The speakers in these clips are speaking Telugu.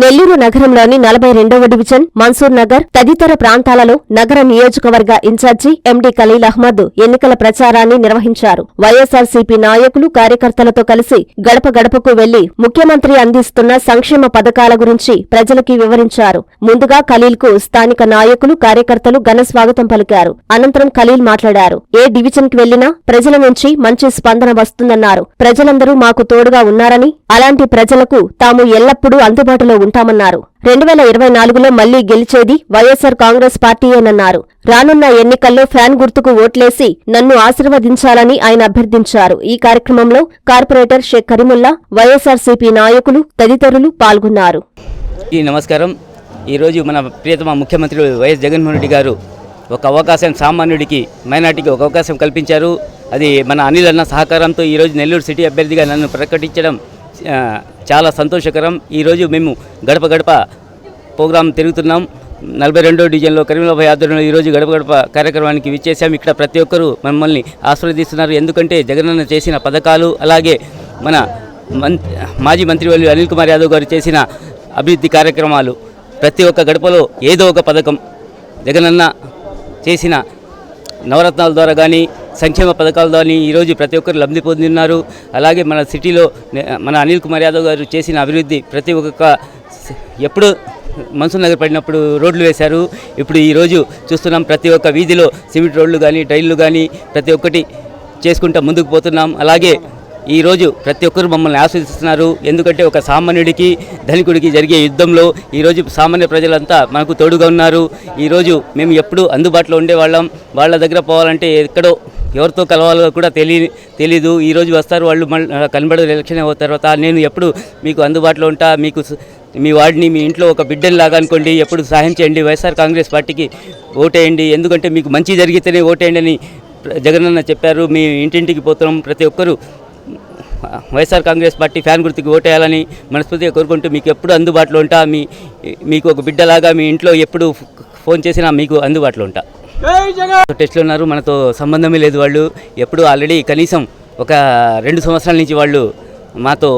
నెల్లూరు నగరంలోని నలభై రెండవ డివిజన్ మన్సూర్ నగర్ తదితర ప్రాంతాలలో నగర నియోజకవర్గ ఇన్ఛార్జి ఎండీ ఖలీల్ అహ్మద్ ఎన్నికల ప్రచారాన్ని నిర్వహించారు. వైఎస్సార్సీపీ నాయకులు కార్యకర్తలతో కలిసి గడప గడపకు వెళ్ళి ముఖ్యమంత్రి అందిస్తున్న సంక్షేమ పథకాల గురించి ప్రజలకి వివరించారు. ముందుగా ఖలీల్కు స్థానిక నాయకులు కార్యకర్తలు ఘన స్వాగతం పలికారు. అనంతరం ఖలీల్ మాట్లాడారు. ఏ డివిజన్కి వెళ్ళినా ప్రజల నుంచి మంచి స్పందన వస్తుందన్నారు. ప్రజలందరూ మాకు తోడుగా ఉన్నారని అలాంటి ప్రజలకు తాము ఎల్లప్పుడూ అందుబాటులో ఉంటామన్నారు. రెండు వేల ఇరవై నాలుగులో మళ్ళీ గెలిచేది వైఎస్సార్ కాంగ్రెస్ పార్టీయేనన్నారు. రానున్న ఎన్నికల్లో ఫ్యాన్ గుర్తుకు ఓట్లేసి నన్ను ఆశీర్వదించాలని ఆయన అభ్యర్థించారు. ఈ కార్యక్రమంలో కార్పొరేటర్ షేక్ కరీముల్లా వైఎస్సార్సీపీ నాయకులు తదితరులు పాల్గొన్నారు. ఈ నమస్కారం. ఈరోజు మన ప్రియతమ ముఖ్యమంత్రి వైఎస్ జగన్మోహన్ రెడ్డి గారు ఒక అవకాశం సామాన్యుడికి మైనార్టీకి ఒక అవకాశం కల్పించారు. అది మన అనిల్ అన్న సహకారంతో ఈరోజు నెల్లూరు సిటీ అభ్యర్థిగా నన్ను ప్రకటించడం చాలా సంతోషకరం. ఈరోజు మేము గడప గడప ప్రోగ్రాం తిరుగుతున్నాం. నలభై రెండో డివిజన్లో కరీంనగర్ ఆధ్వర్యంలో ఈరోజు గడప గడప కార్యక్రమానికి విచ్చేసాం ఇక్కడ ప్రతి ఒక్కరూ మమ్మల్ని ఆస్వాదిస్తున్నారు ఎందుకంటే జగనన్న చేసిన పథకాలు అలాగే మన మాజీ మంత్రివర్యులు అనిల్ కుమార్ యాదవ్ గారు చేసిన అభివృద్ధి కార్యక్రమాలు. ప్రతి ఒక్క గడపలో ఏదో ఒక పథకం జగనన్న చేసిన నవరత్నాల ద్వారా కానీ సంక్షేమ పథకాల ద్వారా ఈరోజు ప్రతి ఒక్కరు లబ్ధి పొందుతున్నారు అలాగే మన సిటీలో నే- మన అనిల్ కుమార్ యాదవ్ గారు చేసిన అభివృద్ధి ప్రతి ఒక్క ఎప్పుడు మన్సూర్ నగర్ పడినప్పుడు రోడ్లు వేశారు. ఇప్పుడు ఈరోజు చూస్తున్నాం ప్రతి ఒక్క వీధిలో సిమెంట్ రోడ్లు కానీ టైర్లు కానీ ప్రతి ఒక్కటి చేసుకుంటూ ముందుకు పోతున్నాం. అలాగే ఈరోజు ప్రతి ఒక్కరు మమ్మల్ని ఆస్వాదిస్తున్నారు ఎందుకంటే ఒక సామాన్యుడికి ధనికుడికి జరిగే యుద్ధంలో ఈరోజు సామాన్య ప్రజలంతా మనకు తోడుగా ఉన్నారు. ఈరోజు మేము ఎప్పుడూ అందుబాటులో ఉండేవాళ్ళం. వాళ్ళ దగ్గర పోవాలంటే ఎక్కడో ఎవరితో కలవాలో కూడా తెలియ తెలీదు. ఈరోజు వస్తారు వాళ్ళు మళ్ళీ కనబడదు ఎలక్షన్ అయిన తర్వాత. నేను ఎప్పుడు మీకు అందుబాటులో ఉంటా మీకు మీ వాడిని మీ ఇంట్లో ఒక బిడ్డని లాగా అనుకోండి ఎప్పుడు సహాయం చేయండి. వైఎస్ఆర్ కాంగ్రెస్ పార్టీకి ఓటేయండి. ఎందుకంటే మీకు మంచి జరిగితేనే ఓటేయండి అని జగనన్న చెప్పారు. మీ ఇంటింటికి పోతున్నాం. ప్రతి ఒక్కరూ వైఎస్ఆర్ కాంగ్రెస్ పార్టీ ఫ్యాన్ గుర్తుకి ఓటేయాలని మనస్ఫూర్తిగా కోరుకుంటూ మీకు ఎప్పుడు అందుబాటులో ఉంటా. మీ మీకు ఒక బిడ్డలాగా మీ ఇంట్లో ఎప్పుడు ఫోన్ చేసినా మీకు అందుబాటులో ఉంటా. టెస్ట్లో ఉన్నారు మనతో సంబంధమే లేదు వాళ్ళు. ఎప్పుడు ఆల్రెడీ కనీసం ఒక రెండు సంవత్సరాల నుంచి వాళ్ళు మాతో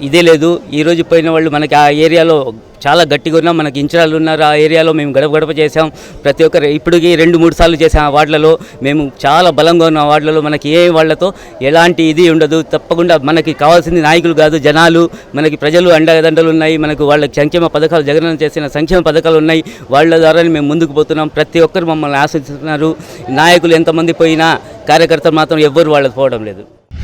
ఇదే లేదు. ఈరోజు పోయిన వాళ్ళు మనకి ఆ ఏరియాలో చాలా గట్టిగా ఉన్నాం మనకి ఇంచరాలు ఉన్నారు. ఆ ఏరియాలో మేము గడప గడప చేసాం ప్రతి ఒక్కరు ఇప్పటికి రెండు మూడు సార్లు చేసాం ఆ వార్డులలో. మేము చాలా బలంగా ఉన్న వార్డులలో. మనకి ఏ వాళ్ళతో ఎలాంటి ఇది ఉండదు. తప్పకుండా మనకి కావాల్సింది నాయకులు కాదు జనాలు. మనకి ప్రజలు అండదండలు ఉన్నాయి. మనకు వాళ్ళకి సంక్షేమ పథకాలు జగన్ చేసిన సంక్షేమ పథకాలు ఉన్నాయి. వాళ్ళ ద్వారానే మేము ముందుకు పోతున్నాం. ప్రతి ఒక్కరు మమ్మల్ని ఆశిస్తున్నారు. నాయకులు ఎంతమంది పోయినా కార్యకర్తలు మాత్రం ఎవ్వరు వాళ్ళకి పోవడం లేదు.